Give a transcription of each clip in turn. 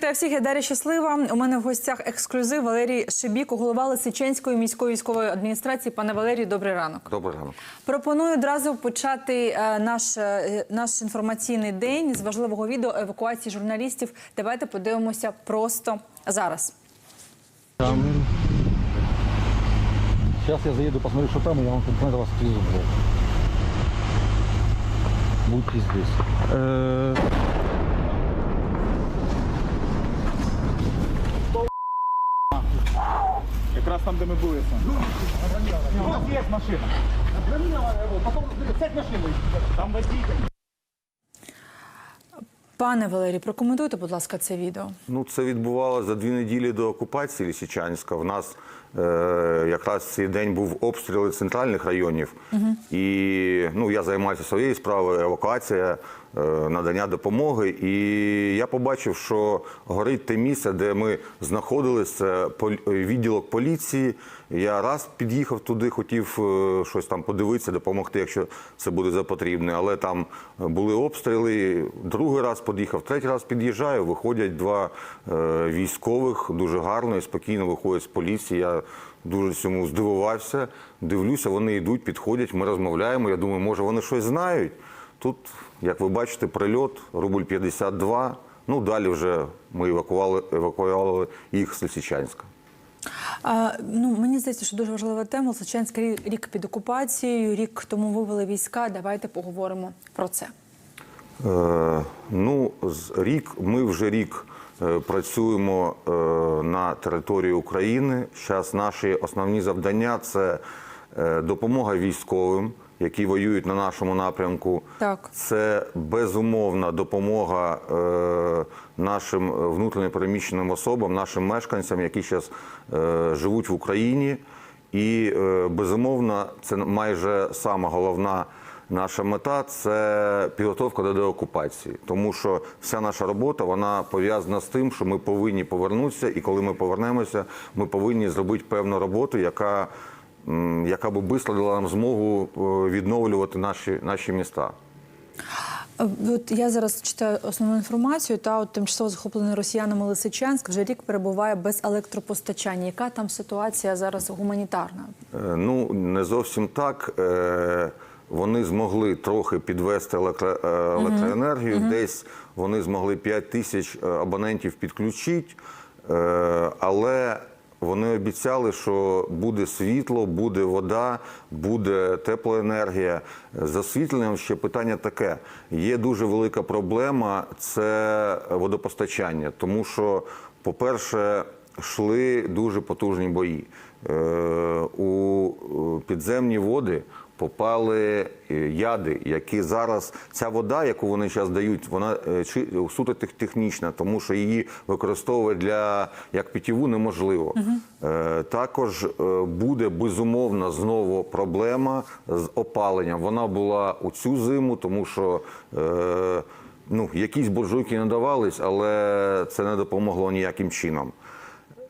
Вітаю всіх, я Дар'я Щаслива. У мене в гостях ексклюзив Валерій Шибік, голова Лисиченської міської військової адміністрації. Пане Валерію, добрий ранок. Добрий ранок. Пропоную одразу почати е, наш, е, наш інформаційний день з важливого відео евакуації журналістів. Давайте подивимося просто зараз. Там. Сейчас я заеду, посмотрю, что там, и я вам конкретно вас. Будьте здесь. Якраз там, де ми були. У нас є машина. Потім машину. Там. Пане Валерій, прокоментуйте, будь ласка, це відео. Ну, це відбувалося за дві неділі до окупації Лісічанська. В нас якраз цей день був обстріли центральних районів. І ну, я займаюся своєю справою, евакуація, е, надання допомоги. І я побачив, що горить те місце, де ми знаходилися, відділок поліції. Я раз під'їхав туди, хотів е, щось там подивитися, допомогти, якщо це буде за потрібне. Але там були обстріли. Другий раз під'їхав, третій раз під'їжджаю. Виходять два е, військових, дуже гарно і спокійно виходять з поліції. Я дуже цьому здивувався. Дивлюся, вони йдуть, підходять. Ми розмовляємо. Я думаю, може вони щось знають. Тут, як ви бачите, прильот, рубль 52. Ну далі вже ми евакували, евакуювали їх з Лисичанська. А, ну, мені здається, що дуже важлива тема. Лисичанський рік під окупацією, рік тому вивели війська. Давайте поговоримо про це. Е, Ну, з- рік ми вже рік працюємо е, на території України. Зараз наші основні завдання це е, допомога військовим, які воюють на нашому напрямку. Так. Це безумовна допомога е, нашим внутрішньо переміщеним особам, нашим мешканцям, які зараз е, живуть в Україні. І е, безумовно, це майже сама головна наша мета це підготовка до деокупації. Тому що вся наша робота вона пов'язана з тим, що ми повинні повернутися, і коли ми повернемося, ми повинні зробити певну роботу, яка, яка би швидко нам змогу е, відновлювати наші, наші міста. Е, От я зараз читаю основну інформацію. Та от тимчасово захоплений росіянами Лисичанськ вже рік перебуває без електропостачання. Яка там ситуація зараз гуманітарна? Е, Ну, не зовсім так. Вони змогли трохи підвести е, електроенергію. Десь вони змогли 5 тисяч е, абонентів підключити, Е, але вони обіцяли, що буде світло, буде вода, буде теплоенергія. З освітленням ще питання таке. Є дуже велика проблема це водопостачання, тому що, по-перше, йшли дуже потужні бої. У підземні води попали е, яди, які зараз ця вода, яку вони зараз дають, вона е, суто тех- технічна, тому що її використовувати для як питіву неможливо. Е, Також буде безумовно знову проблема з опаленням. Вона була у цю зиму, тому що. Ну, якісь буржуйки надавались, але це не допомогло ніяким чином.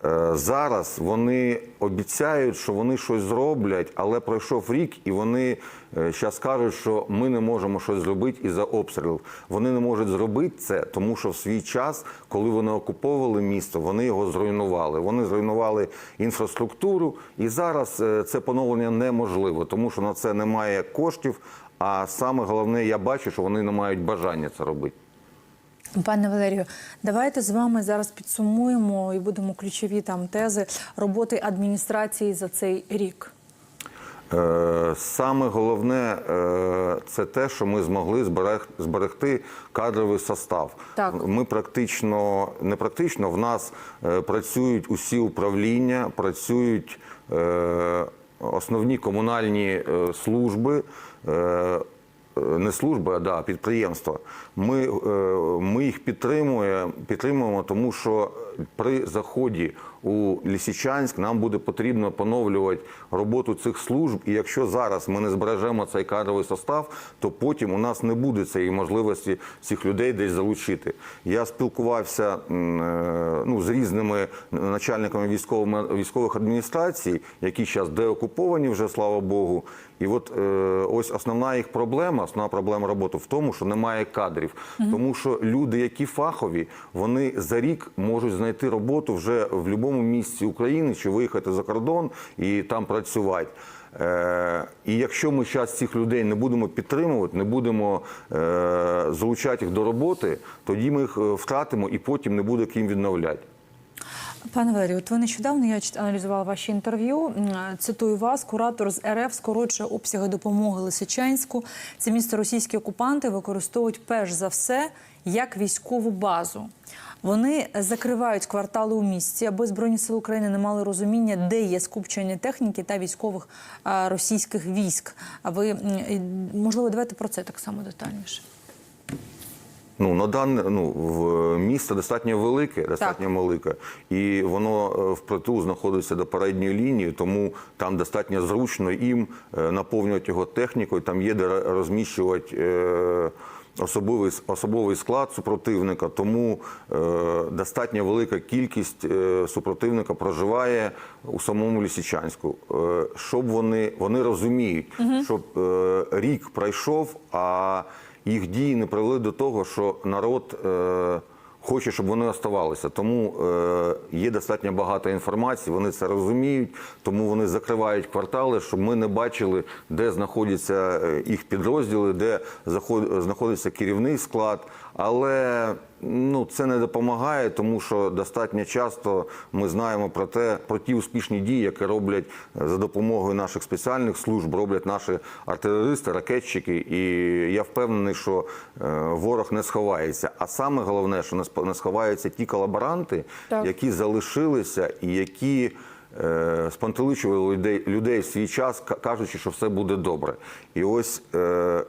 Е, Зараз вони обіцяють, що вони щось зроблять, але пройшов рік, і вони зараз кажуть, що ми не можемо щось зробити із-за обстрілів. Вони не можуть зробити це, тому що в свій час, коли вони окуповували місто, вони його зруйнували. Вони зруйнували інфраструктуру, і зараз е, це поновлення неможливо, тому що на це немає коштів. А саме головне, я бачу, що вони не мають бажання це робити. Пане Валерію, давайте з вами зараз підсумуємо і будемо ключові там тези роботи адміністрації за цей рік. Е, Саме головне е, це те, що ми змогли зберегти кадровий состав. Так. Ми практично не практично в нас е, працюють усі управління, працюють основні комунальні служби. не служби, а да, підприємства. Ми, е, ми їх підтримуємо, підтримуємо, тому що при заході у Лісичанськ нам буде потрібно поновлювати роботу цих служб. І якщо зараз ми не збережемо цей кадровий состав, то потім у нас не буде цієї можливості цих людей десь залучити. Я спілкувався е, ну, з різними начальниками військовими військових адміністрацій, які зараз деокуповані вже, слава Богу. І от е, ось основна їх проблема, основна проблема роботи в тому, що немає кадрів. Тому що люди, які фахові, вони за рік можуть знайти роботу вже в будь-якому місці України чи виїхати за кордон і там працювати. Е, і якщо ми зараз цих людей не будемо підтримувати, не будемо е, залучати їх до роботи, тоді ми їх е, втратимо і потім не буде ким відновляти. Пане Валерію, от ви нещодавно я аналізувала ваші інтерв'ю. Цитую вас, куратор з РФ скорочує обсяги допомоги Лисичанську. Це місто російські окупанти використовують перш за все як військову базу. Вони закривають квартали у місті, аби збройні сили України не мали розуміння, де є скупчення техніки та військових російських військ. А ви можливо, давайте про це так само детальніше. Ну на дане ну в місто достатньо велике, достатньо велике, і воно е, впритул знаходиться до передньої лінії, тому там достатньо зручно їм е, наповнювати його технікою. Там є де розміщувати. е, Особовий, особовий склад супротивника, тому е, достатньо велика кількість е, супротивника проживає у самому Лісичанську. Е, щоб вони, вони розуміють, щоб е, рік пройшов, а їх дії не привели до того, що народ е, хоче, щоб вони оставалися. Тому е, є достатньо багато інформації, вони це розуміють, тому вони закривають квартали, щоб ми не бачили, де знаходяться е, їх підрозділи, де знаходиться керівний склад. Але ну, це не допомагає, тому що достатньо часто ми знаємо про те, про ті успішні дії, які роблять за допомогою наших спеціальних служб, роблять наші артилеристи, ракетчики. І я впевнений, що е, ворог не сховається. А саме головне, що не сховаються ті колаборанти, Так. які залишилися і які. Е, Спантеличували людей, людей в свій час, кажучи, що все буде добре. І ось е,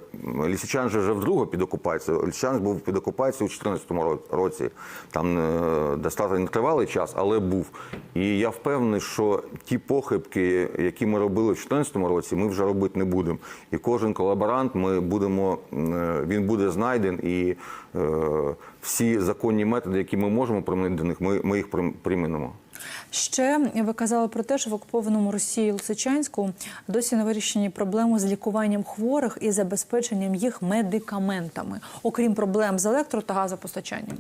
Лісичан же вже вдруге під окупацією. Лісичан був під окупацією у 2014 році. Там е, достатньо тривалий час, але був. І я впевнений, що ті похибки, які ми робили в 2014 році, ми вже робити не будемо. І кожен колаборант ми будемо, е, він буде знайден, і е, всі законні методи, які ми можемо примінити до них, ми, ми їх прим- примінимо. Ще ви казали про те, що в окупованому Росії Лисичанську досі не вирішені проблеми з лікуванням хворих і забезпеченням їх медикаментами, окрім проблем з електро та газопостачанням.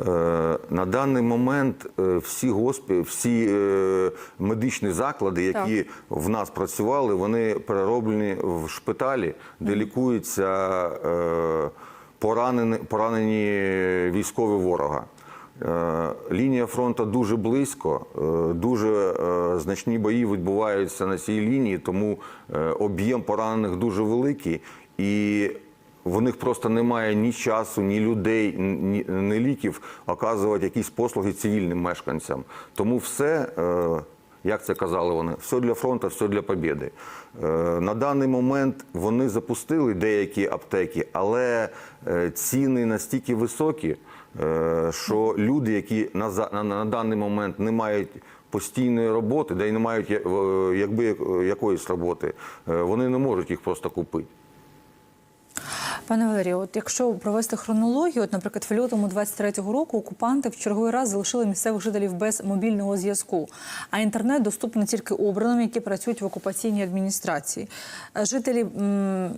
Е, На даний момент е, всі госпі, всі е, медичні заклади, які в нас працювали, вони перероблені в шпиталі, де лікуються поранені, поранені військові ворога. Е, Лінія фронту дуже близько, е, дуже е, значні бої відбуваються на цій лінії, тому об'єм поранених дуже великий. І в них просто немає ні часу, ні людей, ні, ні ліків оказувати якісь послуги цивільним мешканцям. Тому все, як це казали вони, все для фронту, все для побєди. Е, на даний момент вони запустили деякі аптеки, але ціни настільки високі, що люди, які на, на, на даний момент не мають постійної роботи, де й не мають е, якби якоїсь роботи, е, вони не можуть їх просто купити. Пане Валерію, от якщо провести хронологію, от, наприклад, в лютому 23-го року окупанти в черговий раз залишили місцевих жителів без мобільного зв'язку, а інтернет доступний тільки обраним, які працюють в окупаційній адміністрації. Е, Жителі,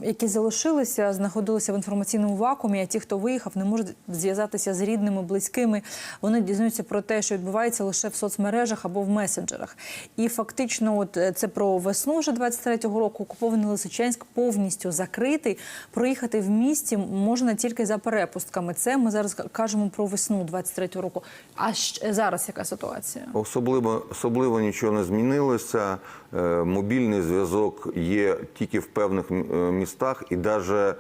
які залишилися, знаходилися в інформаційному вакуумі, а ті, хто виїхав, не можуть зв'язатися з рідними, близькими. Вони дізнаються про те, що відбувається лише в соцмережах або в месенджерах. І фактично, от е, це про весну вже 23-го року. Окупований Лисичанськ повністю закритий. Проїхати в місті можна тільки за перепустками. Це ми зараз кажемо про весну 23-го року. А зараз яка ситуація? Особливо, особливо нічого не змінилося. Е, Мобільний зв'язок є тільки в певних е, містах, і навіть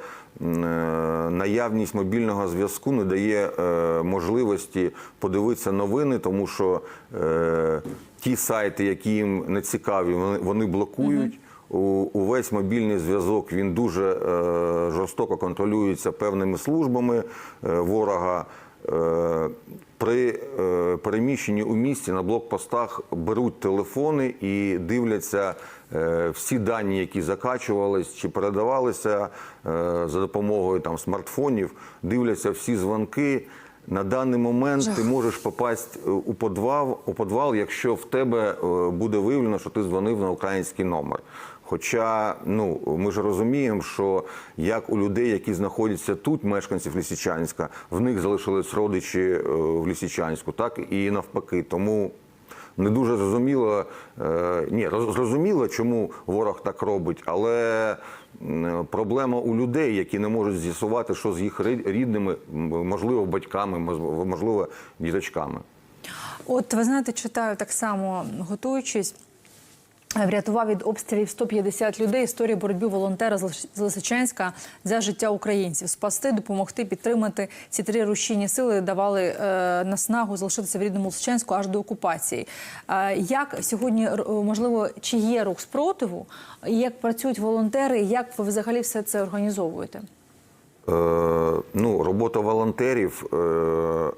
наявність мобільного зв'язку не дає е, можливості подивитися новини, тому що е, ті сайти, які їм не цікаві, вони, вони блокують. Увесь мобільний зв'язок він дуже е, жорстоко контролюється певними службами е, ворога. е, при переміщенні у місті на блокпостах беруть телефони і дивляться всі дані, які закачувались чи передавалися за допомогою там смартфонів, дивляться всі дзвонки. На даний момент ти можеш попасти е, у підвал, у підвал, якщо в тебе е, буде виявлено, що ти дзвонив на український номер. Хоча ну ми ж розуміємо, що як у людей, які знаходяться тут, мешканців Лісичанська, в них залишились родичі е, в Лісичанську, так і навпаки. Тому не дуже зрозуміло, е, ні, зрозуміло, чому ворог так робить, але проблема у людей, які не можуть з'ясувати, що з їх рідними, можливо, батьками, можливо, діточками. От ви знаєте, читаю так само, готуючись. Врятував від обстрілів 150 людей. Історія боротьби волонтера з Лисичанська за життя українців. Спасти, допомогти, підтримати ці три рушійні сили давали е, наснагу залишитися в рідному Лисичанську аж до окупації. Е, як сьогодні можливо, чи є рух спротиву? Як працюють волонтери? Як ви взагалі все це організовуєте? Е, ну, робота волонтерів, е,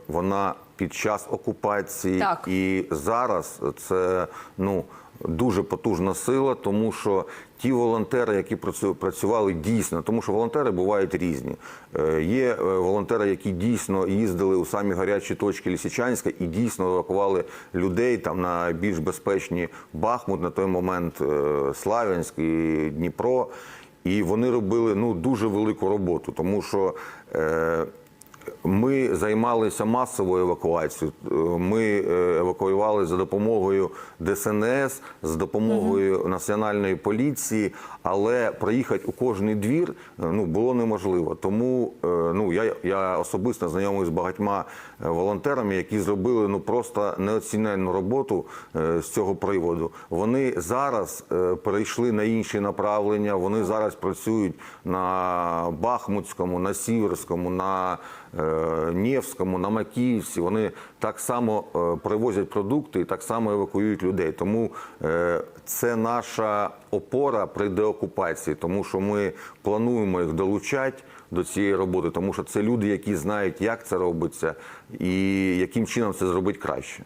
вона під час окупації Так. і зараз це ну, дуже потужна сила, тому що ті волонтери, які працювали дійсно, тому що волонтери бувають різні. Е, Є е, волонтери, які дійсно їздили у самі гарячі точки Лісичанська і дійсно евакували людей там на більш безпечні Бахмут, на той момент е, Славянськ і Дніпро. І вони робили ну дуже велику роботу, тому що ми займалися масовою евакуацією. Е, Ми е, евакуювали за допомогою ДСНС, за допомогою національної поліції, але проїхати у кожний двір е, ну було неможливо. Тому ну я, я особисто знайомий з багатьма волонтерами, які зробили ну просто неоціненну роботу з цього приводу. Вони зараз перейшли на інші направлення. Вони зараз працюють на Бахмутському, на Сіверському, на Нєвському, на Макіївці. Вони так само е, привозять продукти і так само евакуюють людей. Тому е, це наша опора при деокупації, тому що ми плануємо їх долучати до цієї роботи, тому що це люди, які знають, як це робиться і яким чином це зробити краще.